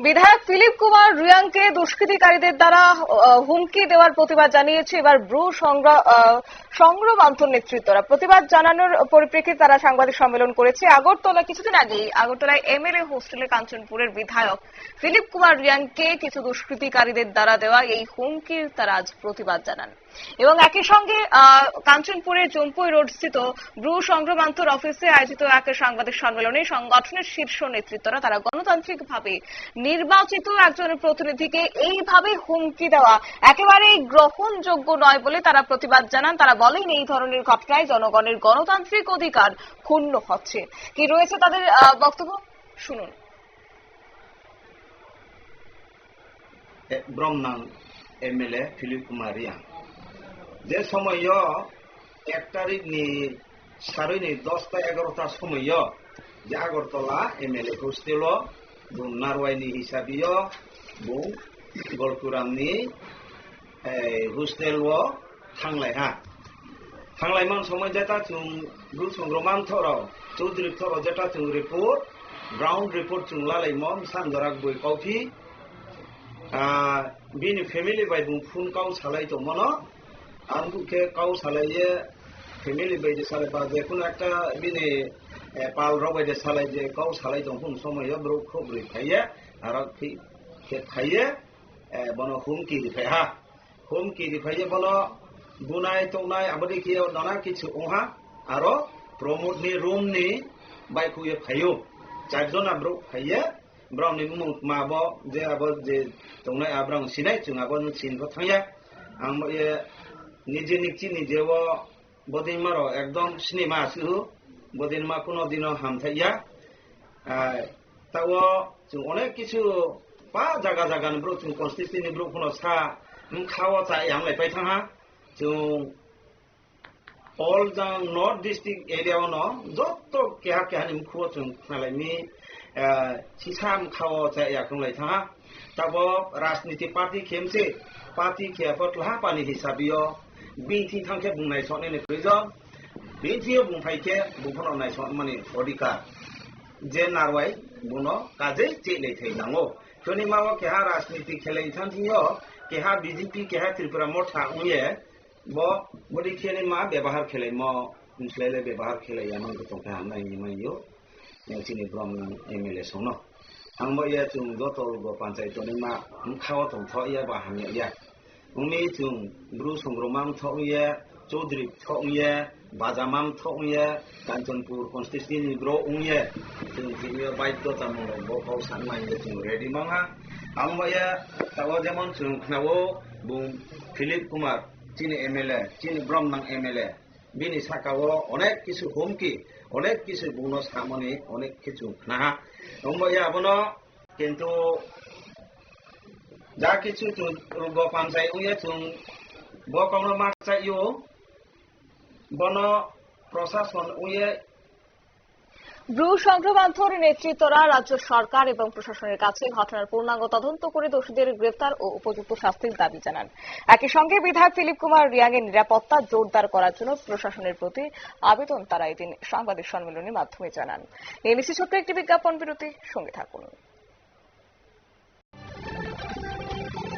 বিধায়ক ফিলিপ কুমার রিয়াংকে দুষ্কৃতিকারীদের দ্বারা হুমকি দেওয়ার প্রতিবাদ জানিয়েছে। এবার ব্রু সংগ্রাম আন্তর নেতৃত্বরা। প্রতিবাদ জানানোর পরিপ্রেক্ষিতে তারা সাংবাদিক সম্মেলন করেছে। আগরতলা, কিছুদিন আগেই আগরতলায় এমএলএ হোস্টেলে কাঞ্চনপুরের বিধায়ক ফিলিপ কুমার রিয়াংকে কিছু দুষ্কৃতিকারীদের দ্বারা দেওয়া এই হুমকির তারা আজ প্রতিবাদ জানান। এবং একই সঙ্গে কাঞ্চনপুরের জম্পুই রোড স্থিত ব্রু সংগ্রাম আন্তর অফিসে আয়োজিত এক সাংবাদিক সম্মেলনে সংগঠনের শীর্ষ নেতৃত্বরা তারা গণতান্ত্রিকভাবে নির্বাচিত একজন প্রতিনিধিকে এইভাবে হুমকি দেওয়া একেবারেই গ্রহণযোগ্য নয় বলে তারা প্রতিবাদ জানান। তারা বলেন, এই ধরনের ঘটনায় জনগণের গণতান্ত্রিক অধিকার ক্ষুণ্ণ হচ্ছে। কি রয়েছে তাদের বক্তব্য? শুনুন। ব্রহ্মাং এমএলএ ফিলিপ কুমার রিয়াং। যে সময় এক তারিখ নি সারি নি, দশটা এগারোটা সময় যে Agartala M L A hostel broom নারওয়াইনি হিসাবিও বুম গলকুরামনি হোস্টেল থাংলাই হা থাংলাই মান সময় যেটা চুং গ্রুপ সংগ্রমান থর, চৌধুরী থর যেটা চুং রিপোর্ট, গ্রাউন্ড রিপোর্ট চুং লালাই মম সানজরাক বই কফি বিনি ফ্যামিলি বাই বুম ফোন কাউ সালাই তো মনো আমগুকে কাউ সালাইয়ে ফ্যামিলি বেজে সালে বা যে কোনো একটা বিনি পাল রবাইজে সালাই যে কাউ সালাই যখন সময় ব্রো খবরি খাইয়ে, আর খাইয়ে বন হুমকি দিফাই হা, হুমকি দিফাইয়ে বলো, গুনাই টৌনাই আবাদি কি নানা কিছু ওহা, আরও প্রমোদনি রুমনি বাইকুয়ে ফাইও চারজন আব্রো ফাইয়ে ব্রাউনি মাব, যে আবার যে টৌনাই আব্রাং সিনাই চুং আবার সিনবো থাইয়া। আম নিজে নিচি নিজেও বদিন মার একদম সিনেমা আসু বদিন মা কোনো দিনও হামথাইয়া তাও जों अनेक किसु बा जागा जागानि ब्रु जों कनस्टिटिउनि ब्रु खुनो सा खावा चा यां लायबाय थाङा जों অল যাং নর্থ ডিস্ট্রিক্ট এরিয়াও ন যত কেহা কেহানি মুখো जों खालायनि सिसाम खावा चा याखं लायथाङा ताबो राजनीति पार्टी खेमसे पार्टी खेयाबो लाहा पानि हिसाबियो binti thangke bungnai sotni ni khuijo binti bungfaike bungfono nai sot mani odikar যে নারওয়াই বুনো কাজে চেলে থাই নাঙ্গো তনি মাও কেহা রাজনীতি খেলে ইথান থিও কেহা বিজেপি, কেহা ত্রিপুরা মো ঠাকুয়ে ব বডি খেলে মা ব্যবহার খেলে, ম মুসলেলে ব্যবহার খেলে, ইয়ানো গতং কা হামনা ইমাইও। নেচিনি ব্রহ্ম এমএলএ সনো আংবো ইয়া চুং যত গো পঞ্চায়েত তনি মা খাওয়া তং থ ইয়া বা হামনে ইয়া umi chung bru songromam thong ye chodri thong ye bajamam thong ye kanchanpur constituency gro ung ye chung jiniyo baito tamo bo pau sanma ye chung ready manga amwa ya tawo jamon chung knawo bum philip kumar chini mla chini bromnang mla bini sakawo onek kisu homki onek kisu bonus hamoni onek kichu na amwa ya bono কিন্তু যা কিছু গ পাঞ্চাই উয়ে চুং ব কমনো মাকচাই you বন প্রশাসন উয়ে Bru সংগ্রামান্তর নেতৃত্বরা রাজ্য সরকার এবং প্রশাসনের কাছে ঘটনার পূর্ণাঙ্গ তদন্ত করে দোষীদের গ্রেফতার ও উপযুক্ত শাস্তির দাবি জানান। একই সঙ্গে বিধায়ক ফিলিপ কুমার রিয়াংয়ের নিরাপত্তা জোরদার করার জন্য প্রশাসনের প্রতি আবেদন তারা এদিন সাংবাদিক সম্মেলনের মাধ্যমে জানান। এনএসি ছোট্ট একটি বিজ্ঞাপন বিরতি সঙ্গে থাকুন।